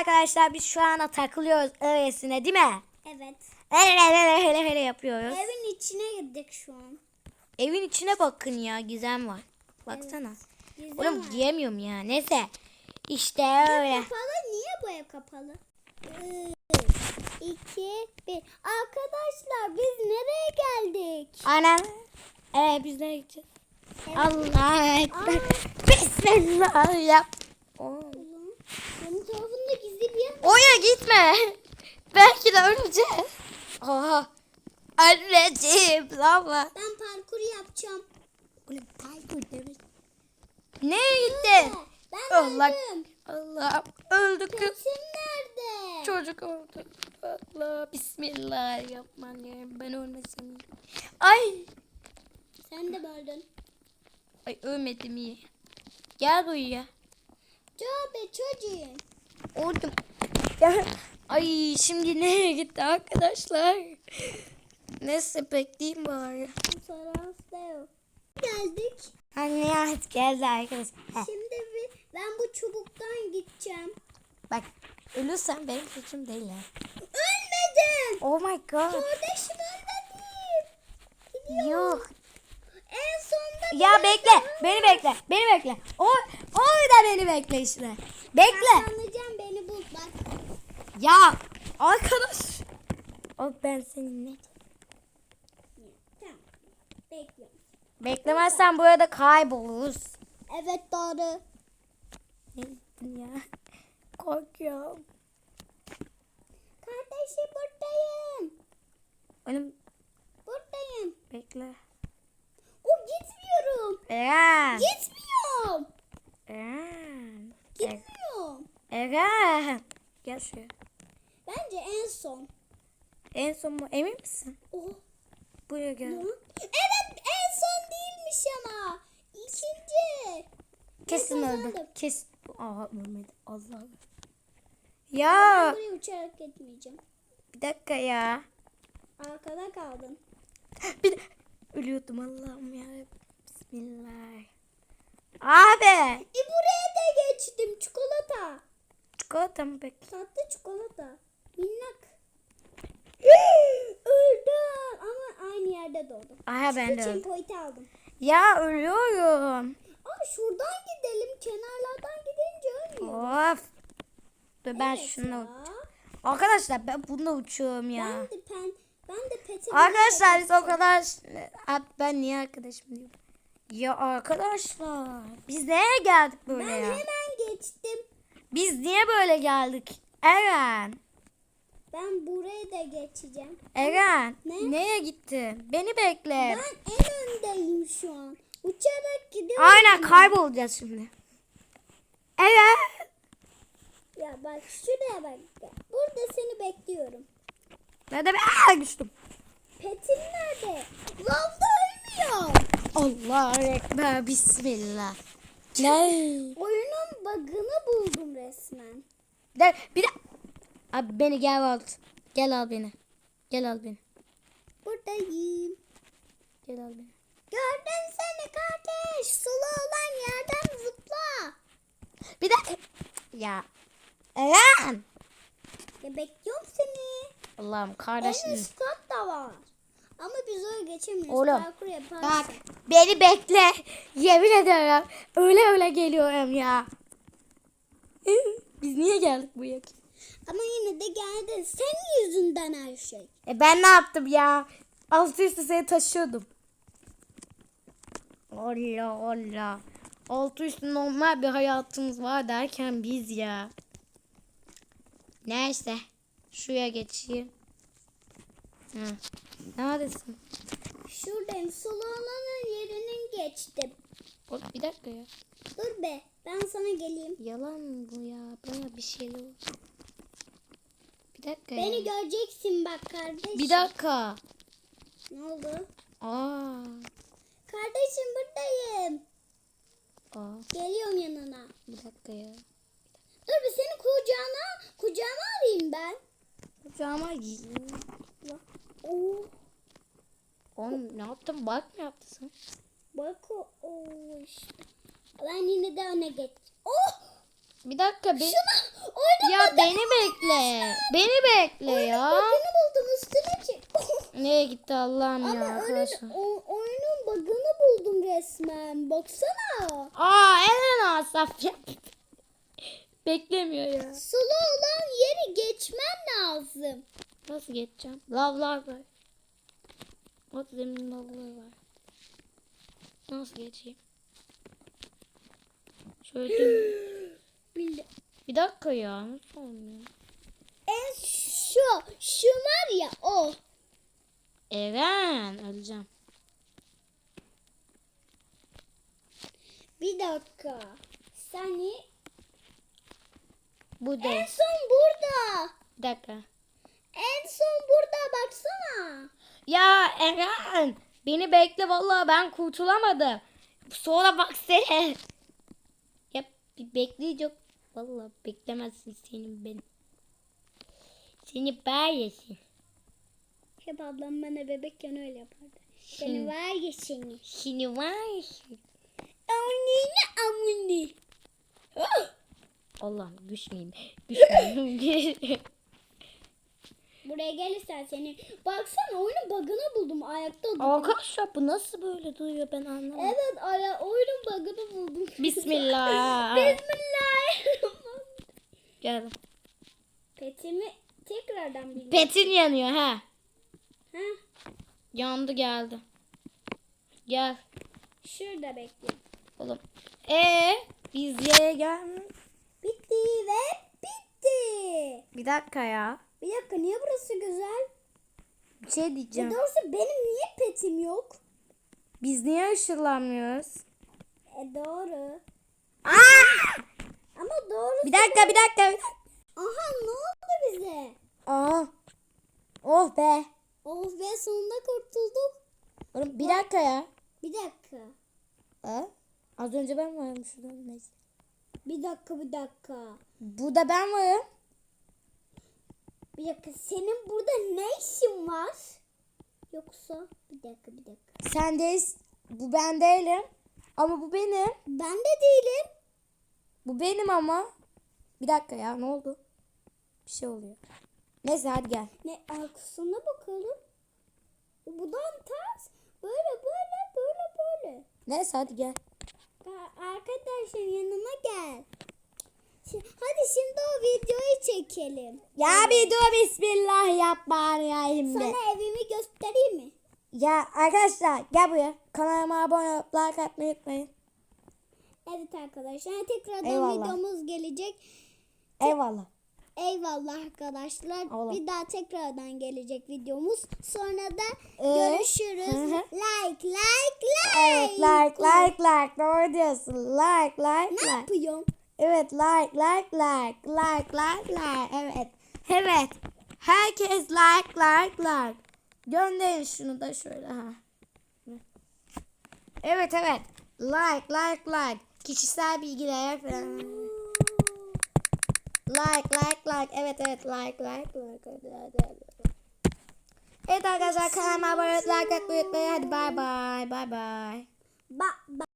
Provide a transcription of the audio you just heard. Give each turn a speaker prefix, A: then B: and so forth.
A: arkadaşlar biz şu anda takılıyoruz öylesine değil mi?
B: Evet.
A: Hele hele hele hele yapıyoruz.
B: Evin içine girdik şu an.
A: Evin içine bakın ya gizem var. Baksana.
B: Güzel
A: Oğlum
B: var.
A: diyemiyorum ya. Neyse. İşte
B: Ev
A: öyle.
B: kapalı. Niye bu ev kapalı? 2, 1. Arkadaşlar biz nereye geldik?
A: Anam. Ee biz nereye gideceğiz?
B: Evet.
A: Allah ekber. Bismillah yap. Oo.
B: Benim tarafında gizli bir yer.
A: Oraya gitme. Belki de öleceğiz. Oha. Anneciğim lava.
B: Ben parkur yapacağım.
A: Oğlum parkur demek. Nereye gittin?
B: Ben
A: Allah.
B: öldüm.
A: Allah. Öldü kız.
B: Petim nerede?
A: Çocuk oldu. Allah. Bismillahirrahmanirrahim. Ben ölmesin. Ay.
B: Sen de böldün.
A: Ay ölmedim iyi. Gel buraya.
B: Tövbe çocuğum.
A: Oldum. Ay şimdi nereye gitti arkadaşlar? Neyse bekleyeyim bari.
B: Yok. Geldik.
A: Anne artık geldi arkadaşlar.
B: Şimdi bir, ben bu çubuktan gideceğim.
A: Bak ölürsen benim suçum değil ha.
B: Ölmedim.
A: Oh my god.
B: Kardeşim. Gidiyor.
A: Yok.
B: En sonunda
A: Ya bekle.
B: daha-
A: Beni bekle. Beni bekle. O orada beni bekle işte. Bekle.
B: Anlayacağım beni bul bak.
A: Ya arkadaş. O ben seninle.
B: Tamam. Bekliyorum.
A: Beklemezsen burada kayboluruz.
B: Evet doğru.
A: Ne ya? Korkuyorum.
B: Kardeşim buradayım.
A: Oğlum
B: Buradayım.
A: bekle.
B: O gitmiyorum.
A: Eren.
B: Gitmiyorum.
A: Eren.
B: Gitmiyorum.
A: Eren. Gel şuraya.
B: Son.
A: En son mu? Emin misin?
B: Oh.
A: Buraya gel.
B: Evet en son değilmiş ama. İkinci.
A: Kesin
B: Ben
A: öldü.
B: kazandım.
A: Kes. Aa ölmedi. Allah.
B: Ben
A: Ya
B: buraya uçarak gitmeyeceğim.
A: bir dakika ya.
B: Arkada kaldım.
A: Bir. Ölüyordum Allah'ım ya. Bismillah. Abi.
B: E buraya da geçtim. Çikolata.
A: Çikolata mı peki?
B: Tatlı çikolata. Minnak. Öldüm ama aynı yerde doğdum.
A: Aha ben de öldüm.
B: pointi aldım.
A: Ya ölüyorum.
B: Aa şuradan gidelim. Kenarlardan gidince ölmüyor.
A: Of. Dur ben
B: Evet
A: şunu.
B: ya.
A: Arkadaşlar ben bununla uçuyorum ya.
B: Ben de pen ben de peti
A: Arkadaşlar biz o kadar Abi ben niye arkadaşım diyorum. Ya arkadaşlar biz neye geldik böyle
B: ben
A: ya?
B: hemen geçtim.
A: Biz niye böyle geldik? Eren.
B: Ben buraya da geçeceğim.
A: Eren.
B: Ne?
A: Neye gittin? Beni bekle.
B: Ben en öndeyim şu an. Uçarak gidiyorum.
A: Aynen kaybolacağız şimdi. Eren.
B: Ya bak şuraya bak. Burada seni bekliyorum.
A: Nerede ben? Aa, düştüm.
B: Petin nerede? Lavda ölmüyor.
A: Allah ekber bismillah. Ne?
B: Oyunun bug'ını buldum resmen.
A: Bir de Abi beni gel al. Gel al beni. Gel al beni.
B: Buradayım.
A: Gel al beni.
B: Gördüm seni kardeş. Sulu olan yerden zıpla.
A: Bir de ya Eren.
B: Ya bekliyorum seni.
A: Allah'ım
B: En
A: kardeşim.
B: üst kat da var. Ama biz öyle geçemiyoruz.
A: Oğlum,
B: Parkur.
A: Bak beni bekle. Yemin ederim. Öyle öyle geliyorum ya. Biz niye geldik bu yak?
B: Ama yine de geldin. Senin yüzünden her şey.
A: E ben ne yaptım ya? Altı üstü seni taşıyordum. Allah Allah. Altı üstü normal bir hayatımız var derken biz ya. Neyse. Şuraya geçeyim. Hı. Neredesin?
B: Şuradayım. Sulu olanın yerinin geçtim.
A: O, bir dakika ya.
B: Dur be. Ben sana geleyim.
A: Yalan bu ya. Bana bir şeyler oldu. Bir dakika
B: Beni
A: ya.
B: göreceksin bak kardeşim.
A: Bir dakika.
B: Ne oldu?
A: Aa.
B: Kardeşim buradayım.
A: Aa.
B: Geliyorum yanına.
A: Bir dakika ya.
B: Dur bir seni kucağına, kucağıma alayım ben.
A: Kucağıma giy.
B: Oo,
A: Oğlum ne yaptın? Bak mı yaptın sen?
B: bak o, o işte. Ben yine de öne geç. Oh!
A: Bir dakika. Be
B: Oyunun
A: ya beni bekle. Beni bekle ya.
B: bug'ını buldum üstüne.
A: Nereye gitti Allah'ım ya arkadaşlar.
B: o- oyunun bug'ını buldum resmen. Baksana.
A: Aa Eren Asaf ya. Beklemiyor ya.
B: Sulu olan yeri geçmen lazım.
A: Nasıl geçeceğim? Lavlar var. Bak zemin lavlar var. Nasıl geçeyim? Şöyle
B: Bildi.
A: Bir dakika ya. Nasıl olmuyor?
B: En şu. Şu var ya o.
A: Eren öleceğim.
B: Bir dakika. Seni
A: Bu
B: en
A: değil.
B: son burada.
A: Bir dakika.
B: En son burada baksana.
A: Ya Eren beni bekle vallahi ben kurtulamadım. Sonra bak sen. Ya bir bekleyecek. Vallahi beklemezsin senin benim. Seni bağırsın.
B: Hep ablam bana bebekken öyle yapardı. Seni var ya seni.
A: Seni bağırsın.
B: Anneni amını.
A: Allah'ım düşmeyeyim. Düşmeyeyim.
B: Buraya gelirsen seni. Baksana oyunun bug'ını buldum. Ayakta dur.
A: Arkadaşlar bu nasıl böyle duyuyor ben anlamadım.
B: Evet aya oyunun bug'ını buldum.
A: Bismillah.
B: Bismillahirrahmanirrahim.
A: Geldim.
B: Petimi tekrardan bildim.
A: Petin yanıyor ha.
B: ha,
A: Yandı geldi. Gel.
B: şurada bekle.
A: Oğlum. Ee, biz yere gelmiş.
B: Bitti ve bitti.
A: Bir dakika ya.
B: Bir dakika niye burası güzel?
A: Bir şey
B: Ya
A: diyeceğim.
B: doğrusu benim niye petim yok?
A: Biz niye ışınlanmıyoruz?
B: E doğru.
A: Aa!
B: Ama doğru.
A: Bir dakika, bir dakika, bir dakika.
B: Aha ne oldu bize?
A: Aa. Oh be.
B: Oh be sonunda kurtulduk.
A: Oğlum bir dakika ya.
B: Bir dakika.
A: Ha? Az önce ben. Neyse.
B: Bir dakika bir dakika.
A: Burada ben varım.
B: Bir dakika senin burada ne işin var? Yoksa bir dakika bir dakika.
A: Sen değilsin. Bu ben değilim. Ama bu benim.
B: Ben de değilim.
A: Bu benim ama. Bir dakika ya ne oldu? Bir şey oluyor. Neyse hadi gel.
B: Ne arkasına bakalım. Buradan ters. Böyle böyle böyle böyle.
A: Neyse hadi gel.
B: Ka- Arkadaşım yanıma gel. Hadi şimdi o videoyu çekelim.
A: Ya dur bismillah yapmayayım
B: Sana evimi göstereyim mi?
A: Ya arkadaşlar gel buraya. Kanalıma abone olup like atmayı unutmayın.
B: Evet arkadaşlar tekrardan
A: Eyvallah.
B: videomuz gelecek.
A: Eyvallah.
B: Eyvallah arkadaşlar.
A: Allah.
B: Bir daha tekrardan gelecek videomuz. Sonra da
A: Ee?
B: görüşürüz.
A: Hı hı.
B: like like like.
A: Evet like like like doğru diyorsun. Like like
B: Ne
A: like.
B: yapıyorum?
A: Evet like like like like like like evet. Evet. Herkes like like like. Gönderin şunu da şöyle ha. Evet evet. Like like like. Kişisel bilgiler falan. Like like like. Evet evet like like like. Evet arkadaşlar kanalıma abone olup like atmayı unutmayın. Hadi bay bay. Bay bay.
B: Ba ba